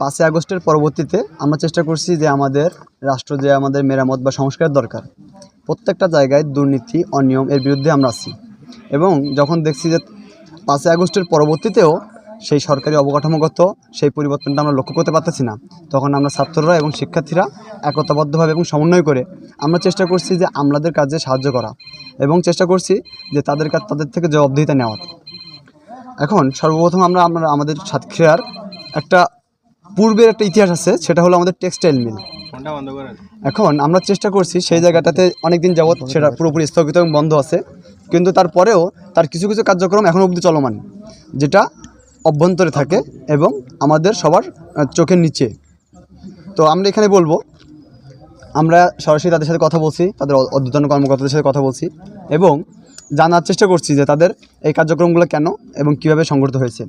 পাঁচই আগস্টের পরবর্তীতে আমরা চেষ্টা করছি যে আমাদের রাষ্ট্র যে আমাদের মেরামত বা সংস্কার দরকার, প্রত্যেকটা জায়গায় দুর্নীতি, অনিয়ম এর বিরুদ্ধে আমরা আছি। এবং যখন দেখছি যে পাঁচই আগস্টের পরবর্তীতেও সেই সরকারি অবকাঠামোগত সেই পরিবর্তনটা আমরা লক্ষ্য করতে পারতেছি না, তখন আমরা ছাত্ররা এবং শিক্ষার্থীরা একতাবদ্ধভাবে এবং সমন্বয় করে আমরা চেষ্টা করছি যে আমলাদের কাজে সাহায্য করা এবং চেষ্টা করছি যে তাদের কাছ তাদের থেকে জবাবদিহিতা নেওয়া এখন সর্বপ্রথম আমরা আমরা আমাদের সাতক্ষীরার একটা পূর্বের একটা ইতিহাস আছে সেটা হলো আমাদের টেক্সটাইল মিল। এখন আমরা চেষ্টা করছি সেই জায়গাটাতে অনেক দিন যাবৎ সেটা পুরোপুরি স্থগিত এবং বন্ধ আছে। কিন্তু তারপরেও তার কিছু কিছু কার্যক্রম এখনও অবধি চলমান যেটা অভ্যন্তরে থাকে এবং আমাদের সবার চোখের নিচে। তো আমরা এখানে বলব আমরা সরাসরি তাদের সাথে কথা বলছি তাদের অধ্যতন কর্মকর্তাদের সাথে কথা বলছি এবং জানার চেষ্টা করছি যে তাদের এই কার্যক্রমগুলো কেন এবং কীভাবে সংগঠিত হয়েছে।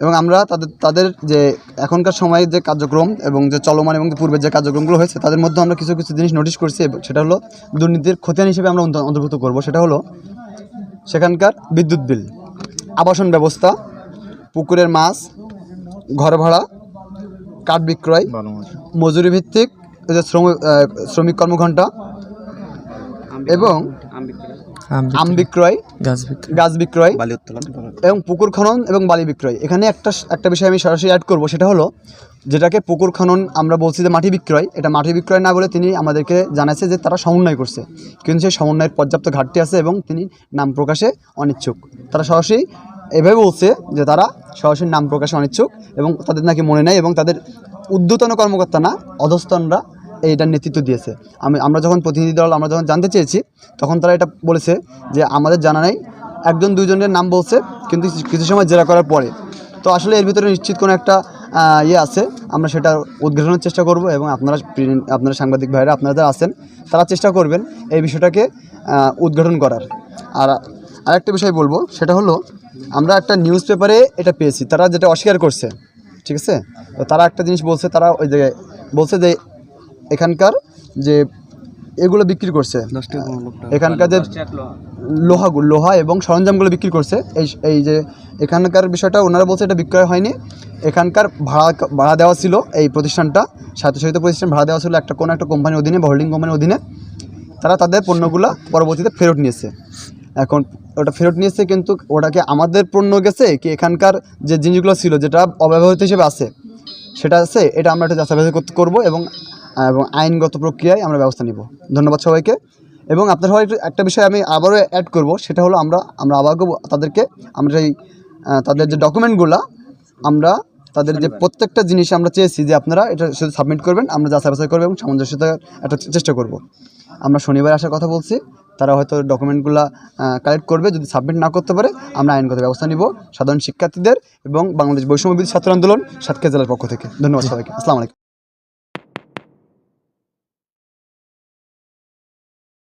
এবং আমরা তাদের তাদের যে এখনকার সময়ে যে কার্যক্রম এবং যে চলমান এবং পূর্বের যে কার্যক্রমগুলো হয়েছে তাদের মধ্যে আমরা কিছু কিছু জিনিস নোটিশ করছি সেটা হলো দুর্নীতির খতিয়ান হিসেবে আমরা অন্তর্ভুক্ত করব। সেটা হলো সেখানকার বিদ্যুৎ বিল আবাসন ব্যবস্থা পুকুরের মাছ ঘর ভাড়া কাঠ বিক্রয় মজুরি ভিত্তিক যে শ্রম শ্রমিক কর্মঘণ্টা এবং আম বিক্রয় গাছ বিক্রি গাছ বিক্রয় এবং পুকুর খনন এবং বালি বিক্রয়। এখানে একটা একটা বিষয় আমি সরাসরি অ্যাড করব সেটা হলো যেটাকে পুকুর খনন আমরা বলছি যে মাটি বিক্রয়। এটা মাটি বিক্রয় না বলে তিনি আমাদেরকে জানাচ্ছে যে তারা সমন্বয় করছে। কিন্তু সেই সমন্বয়ের পর্যাপ্ত ঘাটতি আছে এবং তিনি নাম প্রকাশে অনিচ্ছুক। তারা সরাসরি এভাবে বলছে যে তারা সরাসরি নাম প্রকাশে অনিচ্ছুক এবং তাদের নাকি মনে নেয় এবং তাদের উদ্যতন কর্মকর্তা না অধস্তনরা এইটার নেতৃত্ব দিয়েছে। আমি, আমরা যখন প্রতিনিধি দল, আমরা যখন জানতে চেয়েছি, তখন তারা এটা বলেছে যে আমাদের জানা নেই, একজন দুইজনের নাম বলছে, কিন্তু কিছু সময় জেরা করার পরে। তো আসলে এর ভিতরে নিশ্চিত কোনো একটা ইয়ে আছে, আমরা সেটা উদ্ঘাটনের চেষ্টা করব এবং আপনারা আপনারা সাংবাদিক ভাইরা, আপনারা যারা আছেন, তারা চেষ্টা করবেন এই বিষয়টাকে উদ্ঘাটন করার। আর আরেকটা বিষয় বলব, সেটা হলো, আমরা একটা নিউজ পেপারে এটা পেয়েছি, তারা যেটা অস্বীকার করছে, ঠিক আছে? তো তারা একটা জিনিস বলছে, তারা ওই জায়গায় বলছে যে এখানকার যে এগুলো বিক্রি করছে। এখানকার যে লোহাগুলো লোহা এবং সরঞ্জামগুলো বিক্রি করছে। এই এই যে এখানকার বিষয়টা ওনারা বলছে এটা বিক্রয় হয়নি। এখানকার ভাড়া ভাড়া দেওয়া ছিল এই প্রতিষ্ঠানটা। স্বায়ত্তশাসিত প্রতিষ্ঠান ভাড়া দেওয়া ছিল একটা কোনো একটা কোম্পানির অধীনে বা হোল্ডিং কোম্পানির অধীনে। তারা তাদের পণ্যগুলো পরবর্তীতে ফেরত নিয়েছে। এখন ওটা ফেরত নিয়েছে কিন্তু ওটাকে আমাদের পণ্য গেছে কি এখানকার যে জিনিসগুলো ছিল যেটা অব্যবহৃত হিসেবে আছে সেটা আছে এটা আমরা একটা যাচাই করব এবং এবং আইনগত প্রক্রিয়ায় আমরা ব্যবস্থা নিব। ধন্যবাদ সবাইকে। এবং আপনার সবাই একটু- বিষয় আমি আবারও অ্যাড করব, সেটা হলো আমরা আমরা আবার তাদেরকে। আমরা এই তাদের যে ডকুমেন্টগুলো আমরা তাদের যে প্রত্যেকটা জিনিস আমরা চেয়েছি যে আপনারা এটা শুধু সাবমিট করবেন, আমরা যাচাই বাছাই করব এবং সামঞ্জস্যতা একটা চেষ্টা করব। আমরা শনিবার আসার কথা বলছি, তারা হয়তো ডকুমেন্টগুলো কালেক্ট করবে, যদি সাবমিট না করতে পারে, আমরা আইনগত ব্যবস্থা নিব। সাধারণ শিক্ষার্থীদের এবং বাংলাদেশ বৈষম্য বিরোধী ছাত্র আন্দোলন সাতক্ষীরা জেলার পক্ষ থেকে। ধন্যবাদ সবাইকে। আসসালামু আলাইকুম।